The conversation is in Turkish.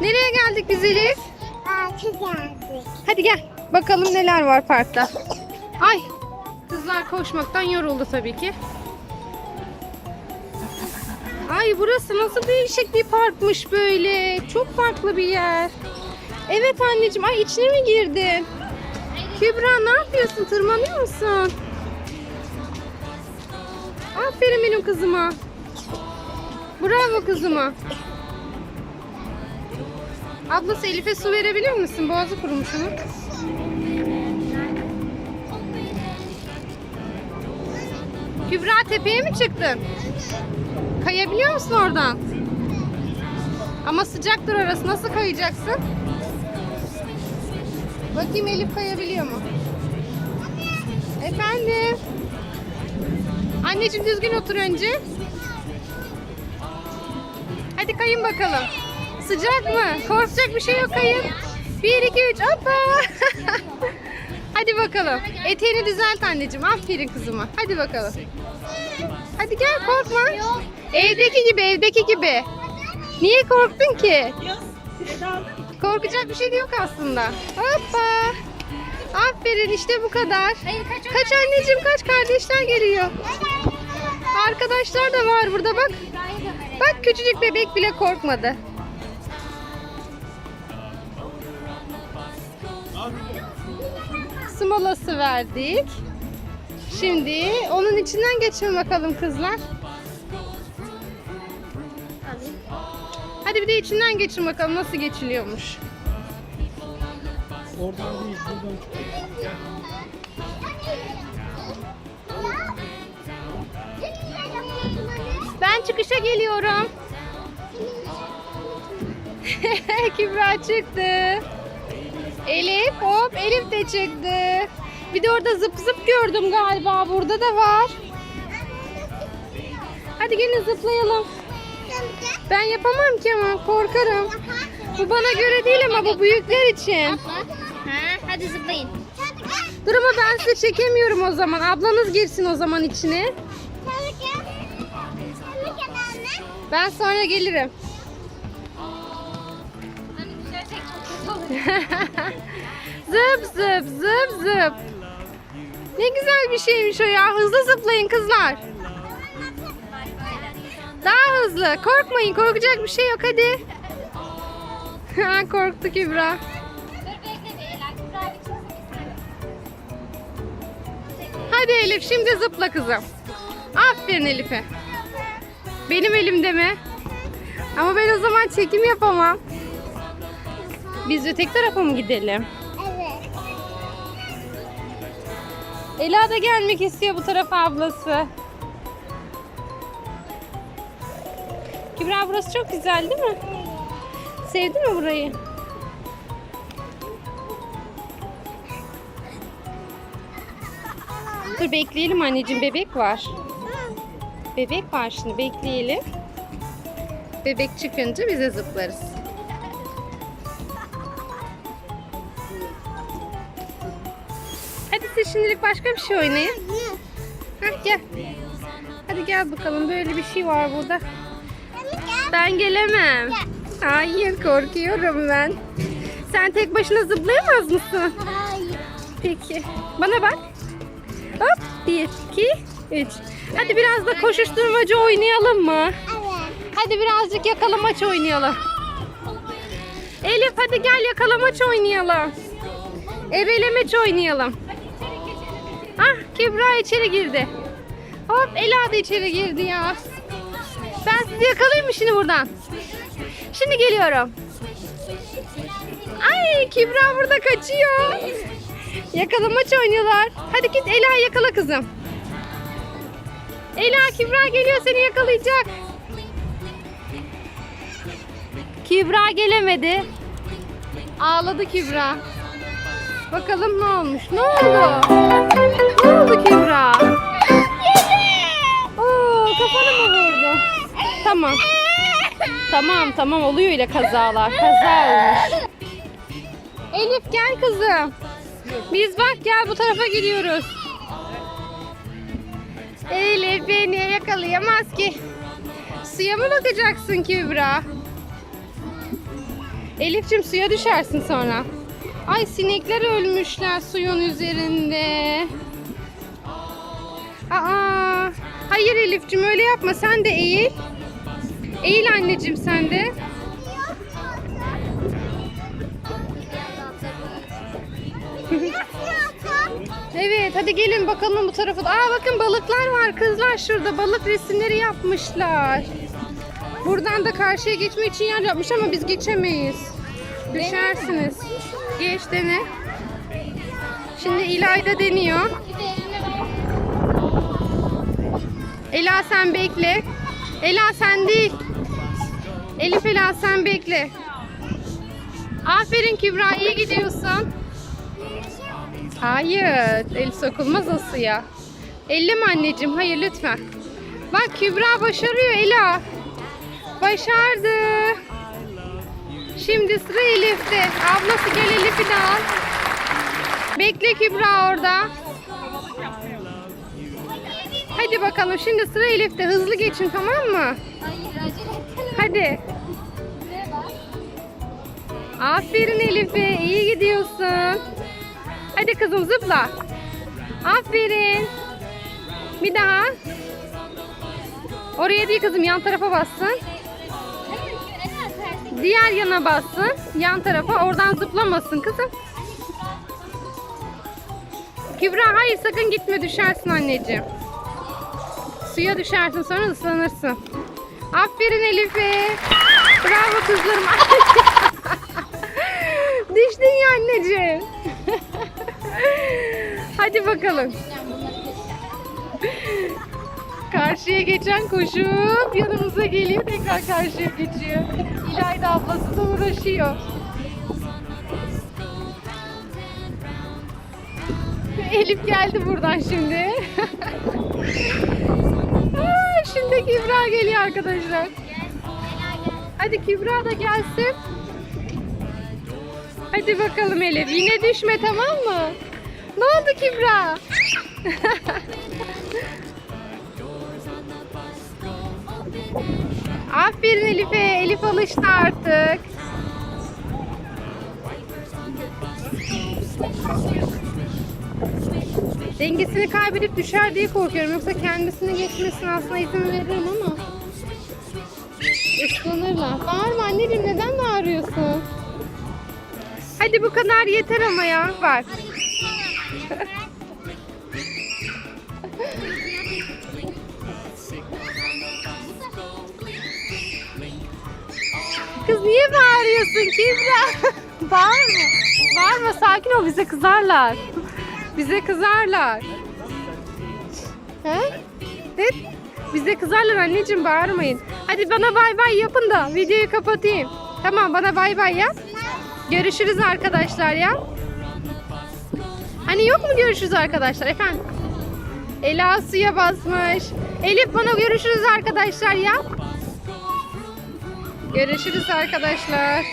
Nereye geldik biz Elif? Parka geldik. Hadi gel. Bakalım neler var parkta. Ay. Kızlar koşmaktan yoruldu tabii ki. Ay burası nasıl değişik bir parkmış böyle. Çok farklı bir yer. Evet anneciğim. Ay içine mi girdin? Kübra ne yapıyorsun? Tırmanıyor musun? Aferin benim kızıma. Bravo kızıma. Ablası Elif'e su verebilir misin? Boğazı kurumuş onun. Kübra tepeye mi çıktın? Kayabiliyor musun oradan? Ama sıcaktır orası. Nasıl kayacaksın? Bakayım Elif kayabiliyor mu? Efendim? Anneciğim düzgün otur önce. Hadi kayın bakalım. Sıcak mı? Korkacak bir şey yok kayın. 1, 2, 3 hoppa. Hadi bakalım. Eteğini düzelt anneciğim. Aferin kızıma. Hadi bakalım. Hadi gel korkma. Evdeki gibi evdeki gibi. Niye korktun ki? Korkacak bir şey de yok aslında. Hoppa. Aferin işte bu kadar. Kaç anneciğim kaç kardeşler geliyor. Arkadaşlar da var burada bak. Bak küçücük bebek bile korkmadı. Su molası verdik. Şimdi onun içinden geçin bakalım kızlar. Hadi bir de içinden geçin bakalım nasıl geçiliyormuş. Oradan değil, buradan. Ben Ben çıkışa geliyorum. Kübra çıktı. Elif hop Elif de çıktı. Bir de orada zıp zıp gördüm galiba. Burada da var. Hadi gelin zıplayalım. Ben yapamam ki ama korkarım. Bu bana göre değil ama bu büyükler için. Ha, hadi zıplayın. Dur ama ben size çekemiyorum o zaman. Ablanız girsin o zaman içine. Ben sonra gelirim. Zıp zıp zıp zıp. Ne güzel bir şeymiş o ya. Hızlı zıplayın kızlar. Daha hızlı. Korkmayın. Korkacak bir şey yok hadi. Ha, Korktu Kübra. Hadi Elif şimdi zıpla kızım. Aferin Elif'e. Benim elimde mi? Ama ben o zaman çekim yapamam. Biz öteki tarafa mı gidelim? Evet. Ela da gelmek istiyor bu tarafa ablası. Kübra burası çok güzel değil mi? Sevdin mi burayı? Dur bekleyelim anneciğim bebek var. Bebek var şimdi bekleyelim. Bebek çıkınca bize zıplarız. Siz şimdilik başka bir şey oynayın. Heh, gel. Hadi gel bakalım böyle bir şey var burada. Ben gelemem. Hayır korkuyorum ben. Sen tek başına zıplayamaz mısın? Hayır. Peki. Bana bak. Hop. Bir, iki, üç. Hadi biraz da koşuşturmaca oynayalım mı? Evet. Hadi birazcık yakalamaç oynayalım. Elif hadi gel yakalamaç oynayalım. Ebelemeç oynayalım. Ah Kübra içeri girdi. Hop Ela da içeri girdi ya. Ben sizi yakalayayım mı şimdi buradan? Şimdi geliyorum. Ay Kübra burada kaçıyor. Yakalamaç oynuyorlar. Hadi git Ela yakala kızım. Ela Kübra geliyor seni yakalayacak. Kübra gelemedi. Ağladı Kübra. Bakalım ne olmuş? Ne oldu? Ne oldu Kübra? Oo, kafanı mı vurdu? Tamam. Tamam tamam oluyor öyle kazalar. Kaza olmuş. Elif gel kızım. Biz bak gel bu tarafa gidiyoruz. Elif beni yakalayamaz ki. Suya mı bakacaksın Kübra? Elif'cim suya düşersin sonra. Ay sinekler ölmüşler suyun üzerinde. Aa, hayır Elif'cim öyle yapma sen de eğil. Eğil anneciğim sen de. Evet hadi gelin bakalım bu tarafa. Aa bakın balıklar var kızlar şurada balık resimleri yapmışlar. Buradan da karşıya geçmek için yer yapmış ama biz geçemeyiz. Düşersiniz. Geç dene. Şimdi İlayda deniyor. Ela sen bekle. Ela sen değil. Elif Ela sen bekle. Aferin Kübra iyi gidiyorsun. Hayır, el sokulmaz o suya. Elleme anneciğim, hayır lütfen. Bak Kübra başarıyor Ela. Başardı. Şimdi sıra Elif'te. Ablası gel Elif'i de al. Bekle Kübra orada. Hadi bakalım şimdi sıra Elif'te. Hızlı geçin tamam mı? Hadi. Aferin Elif'e. iyi gidiyorsun. Hadi kızım zıpla. Aferin. Bir daha. Oraya değil kızım yan tarafa bassın. Diğer yana bassın. Yan tarafa oradan zıplamasın kızım. Kübra hayır sakın gitme düşersin anneciğim. Suya düşersin sonra ıslanırsın. Aferin Elif'e. Bravo kızlarım. Düştün ya anneciğim. Hadi bakalım. Karşıya geçen koşup yanımıza geliyor tekrar karşıya geçiyor. İlayda ablası da uğraşıyor. Elif geldi buradan şimdi. Şimdi Kübra geliyor arkadaşlar. Hadi Kübra da gelsin. Hadi bakalım Elif. Yine düşme tamam mı? Ne oldu Kübra? Aferin Elif'e. Elif alıştı artık. Dengesini kaybedip düşer diye korkuyorum. Yoksa kendisini geçmesine aslında izin veririm ama. Islanırlar. Bağırma anneciğim neden bağırıyorsun? Hadi bu kadar yeter ama ya. Var. Kız niye bağırıyorsun Kübra? Bağırma. Bağırma sakin ol bize kızarlar. Bize kızarlar. He? Evet. Bize kızarlar anneciğim bağırmayın. Hadi bana bay bay yapın da videoyu kapatayım. Tamam bana bay bay yap. Görüşürüz arkadaşlar ya. Hani yok mu görüşürüz arkadaşlar efendim? Ela suya basmış. Elif bana görüşürüz arkadaşlar ya. Görüşürüz arkadaşlar.